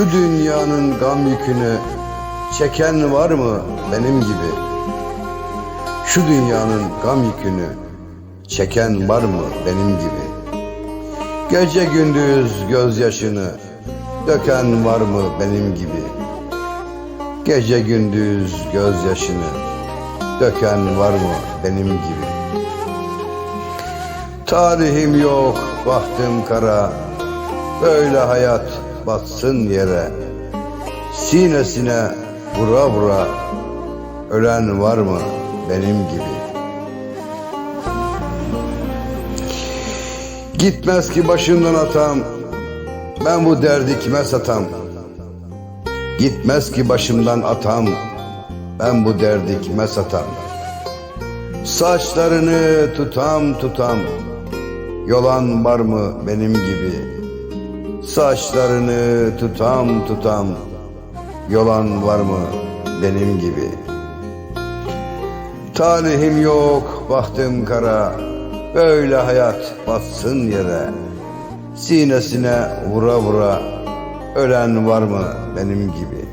Şu dünyanın gam yükünü çeken var mı benim gibi? Şu dünyanın gam yükünü çeken var mı benim gibi? Gece gündüz gözyaşını döken var mı benim gibi? Gece gündüz gözyaşını döken var mı benim gibi? Tarihim yok, bahtım kara, böyle hayat batsın yere. Sinesine vura vura, ölen var mı benim gibi? Gitmez ki başımdan atam, ben bu derdi kime satam? Gitmez ki başımdan atam, ben bu derdi kime satam? Saçlarını tutam tutam, yolan var mı benim gibi? Saçlarını tutam tutam, yolan var mı benim gibi? Talihim yok, bahtım kara, böyle hayat batsın yere. Sinesine vura vura, ölen var mı benim gibi?''